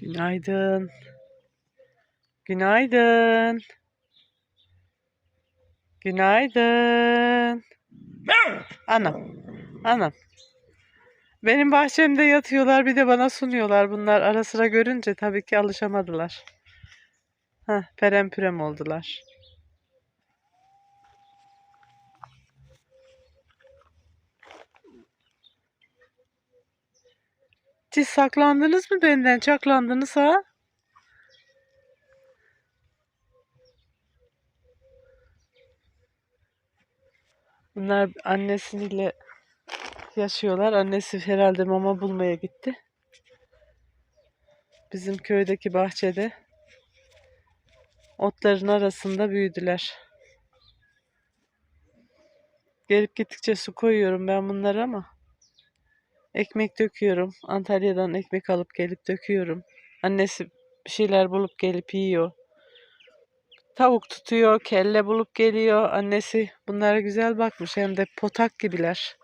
Günaydın. Günaydın. Günaydın. Anam. Anam. Benim bahçemde yatıyorlar bir de bana sunuyorlar bunlar. Ara sıra görünce tabii ki alışamadılar. Heh, perem pürem oldular. Siz saklandınız mı benden? Çaklandınız ha? Bunlar annesiyle yaşıyorlar. Annesi herhalde mama bulmaya gitti. Bizim köydeki bahçede otların arasında büyüdüler. Gelip gittikçe su koyuyorum ben bunlara ama ekmek döküyorum. Antalya'dan ekmek alıp gelip döküyorum. Annesi bir şeyler bulup gelip yiyor. Tavuk tutuyor, kelle bulup geliyor. Annesi bunlara güzel bakmış hem de potak gibiler.